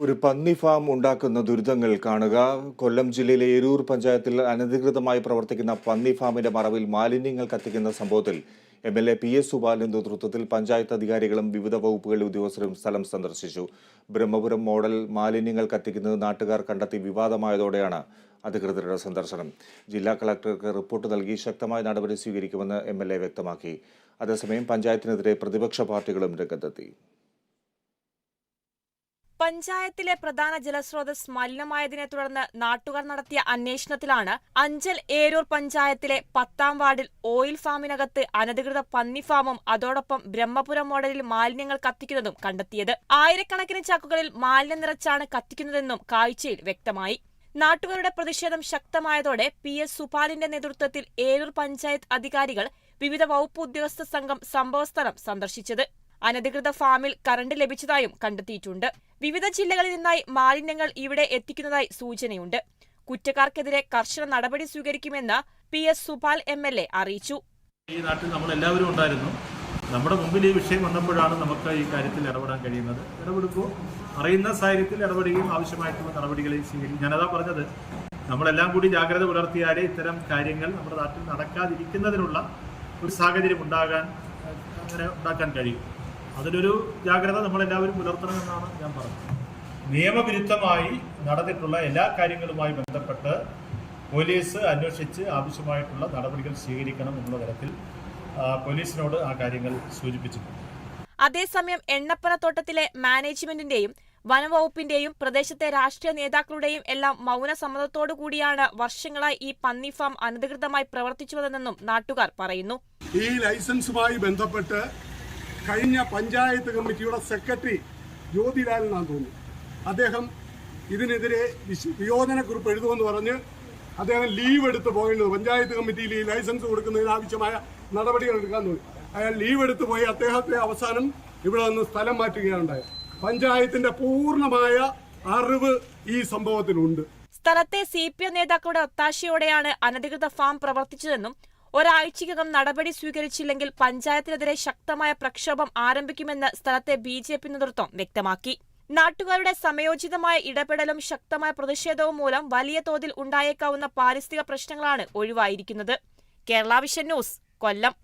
ഒരു പന്നി ഫാം ഉണ്ടാക്കുന്ന ദുരിതങ്ങൾ കാണുക. കൊല്ലം ജില്ലയിലെ എരൂർ പഞ്ചായത്തിൽ അനധികൃതമായി പ്രവർത്തിക്കുന്ന പന്നി ഫാമിന്റെ മറവിൽ മാലിന്യങ്ങൾ കത്തിക്കുന്ന സംഭവത്തിൽ M L A P S സുബാലിന്റെ നേതൃത്വത്തിൽ പഞ്ചായത്ത് അധികാരികളും വിവിധ വകുപ്പുകളിലെ ഉദ്യോഗസ്ഥരും സ്ഥലം സന്ദർശിച്ചു. ബ്രഹ്മപുരം മോഡൽ മാലിന്യങ്ങൾ കത്തിക്കുന്നത് നാട്ടുകാർ കണ്ടെത്തി വിവാദമായതോടെയാണ് അധികൃതരുടെ സന്ദർശനം. ജില്ലാ കളക്ടർക്ക് റിപ്പോർട്ട് നൽകി ശക്തമായ നടപടി സ്വീകരിക്കുമെന്ന് എം വ്യക്തമാക്കി. അതേസമയം പഞ്ചായത്തിനെതിരെ പ്രതിപക്ഷ പാർട്ടികളും രംഗത്തെത്തി. പഞ്ചായത്തിലെ പ്രധാന ജലസ്രോതസ് മലിനമായതിനെ തുടർന്ന് നാട്ടുകാർ നടത്തിയ അന്വേഷണത്തിലാണ് അഞ്ചൽ ഏരൂർ പഞ്ചായത്തിലെ പത്താം വാർഡിൽ ഓയിൽ ഫാമിനകത്ത് അനധികൃത പന്നി ഫാമും അതോടൊപ്പം ബ്രഹ്മപുരം മോഡലിൽ മാലിന്യങ്ങൾ കത്തിക്കുന്നതും കണ്ടെത്തിയത്. ആയിരക്കണക്കിന് ചാക്കുകളിൽ മാലിന്യം നിറച്ചാണ് കത്തിക്കുന്നതെന്നും കാഴ്ചയിൽ വ്യക്തമായി. നാട്ടുകാരുടെ പ്രതിഷേധം ശക്തമായതോടെ പി എസ് സുപാലിന്റെ നേതൃത്വത്തിൽ ഏരൂർ പഞ്ചായത്ത് അധികാരികൾ വിവിധ വകുപ്പ് ഉദ്യോഗസ്ഥ സംഘം സംഭവസ്ഥലം സന്ദർശിച്ചത്. അനധികൃത ഫാമിൽ കറണ്ട് ലഭിച്ചതായും കണ്ടെത്തിയിട്ടുണ്ട്. വിവിധ ജില്ലകളിൽ നിന്നായി മാലിന്യങ്ങൾ ഇവിടെ എത്തിക്കുന്നതായി സൂചനയുണ്ട്. കുറ്റക്കാർക്കെതിരെ കർശന നടപടി സ്വീകരിക്കുമെന്ന് P S Supal M L A അറിയിച്ചു. ഈ നാട്ടിൽ നമ്മൾ എല്ലാവരും ഉണ്ടായിരുന്നു. നമ്മുടെ മുമ്പിൽ ഈ വിഷയം വന്നപ്പോഴാണ് നമുക്ക് ഈ കാര്യത്തിൽ ഇടപെടാൻ കഴിയുന്നത്. ഇടപെടുമ്പോൾ അറിയുന്ന സാഹചര്യത്തിൽ ഇടപെടുകയും ആവശ്യമായിട്ടുള്ള നടപടികളെയും സ്വീകരിക്കും. ഞാനതാ പറഞ്ഞത്. നമ്മളെല്ലാം കൂടി ജാഗ്രത പുലർത്തിയാലേ ഇത്തരം കാര്യങ്ങൾ നമ്മുടെ നാട്ടിൽ നടക്കാതിരിക്കുന്നതിനുള്ള ഒരു സാഹചര്യം ഉണ്ടാകാൻ അങ്ങനെ ഉണ്ടാക്കാൻ കഴിയും. അതിലൊരു ജാഗ്രത നമ്മളെല്ലാവരും പുലർത്തണം എന്നാണ് ഞാൻ പറഞ്ഞത്. നിയമവിരുദ്ധമായി നടന്നിട്ടുള്ള എല്ലാ കാര്യങ്ങളുമായി ബന്ധപ്പെട്ട് പോലീസ് അന്വേഷിച്ച് ആവശ്യമായിട്ടുള്ള നടപടികൾ സ്വീകരിക്കണം എന്നുള്ള തരത്തിൽ പോലീസിനോട് ആ കാര്യങ്ങൾ സൂചിപ്പിച്ചിട്ടുണ്ട്. അതേസമയം എണ്ണപ്പനത്തോട്ടത്തിലെ മാനേജ്മെന്റിന്റെയും വനംവകുപ്പിന്റെയും പ്രദേശത്തെ രാഷ്ട്രീയ നേതാക്കളുടെയും എല്ലാം മൗന സമ്മതത്തോടു കൂടിയാണ് വർഷങ്ങളായി ഈ പന്നി ഫാം അനധികൃതമായി പ്രവർത്തിച്ചു വന്നതെന്നും നാട്ടുകാർ പറയുന്നു. ഈ ലൈസൻസുമായി ബന്ധപ്പെട്ട് കഴിഞ്ഞ പഞ്ചായത്ത് കമ്മിറ്റിയുടെ സെക്രട്ടറി ജ്യോതിലാൽ എന്നാണ് തോന്നുന്നു. അദ്ദേഹം ഇതിനെതിരെ വിയോജനക്കുറിപ്പ് എഴുതുമെന്ന് പറഞ്ഞ് അദ്ദേഹം ലീവ് എടുത്ത് പോകേണ്ടത് പഞ്ചായത്ത് കമ്മിറ്റിയിൽ ഈ ലൈസൻസ് കൊടുക്കുന്നതിന് ആവശ്യമായ നടപടികൾ എടുക്കാൻ തോന്നി അയാൾ ലീവ് എടുത്ത് പോയി. അദ്ദേഹത്തെ അവസാനം ഇവിടെ നിന്ന് സ്ഥലം മാറ്റുകയാണ് ഉണ്ടായത്. പഞ്ചായത്തിന്റെ പൂർണമായ അറിവ് ഈ സംഭവത്തിലുണ്ട് സ്ഥലത്തെ സി പി എം നേതാക്കളുടെ ഒത്താശയോടെയാണ് അനധികൃത ഫാം പ്രവർത്തിച്ചതെന്നും ഒരാഴ്ചയ്ക്കകം നടപടി സ്വീകരിച്ചില്ലെങ്കിൽ പഞ്ചായത്തിനെതിരെ ശക്തമായ പ്രക്ഷോഭം ആരംഭിക്കുമെന്ന് സ്ഥലത്തെ ബി ജെ പി നേതൃത്വം വ്യക്തമാക്കി. നാട്ടുകാരുടെ സമയോചിതമായ ഇടപെടലും ശക്തമായ പ്രതിഷേധവും മൂലം വലിയ തോതിൽ ഉണ്ടായേക്കാവുന്ന പാരിസ്ഥിതിക പ്രശ്നങ്ങളാണ് ഒഴിവായിരിക്കുന്നത്. Kerala vision news Kollam.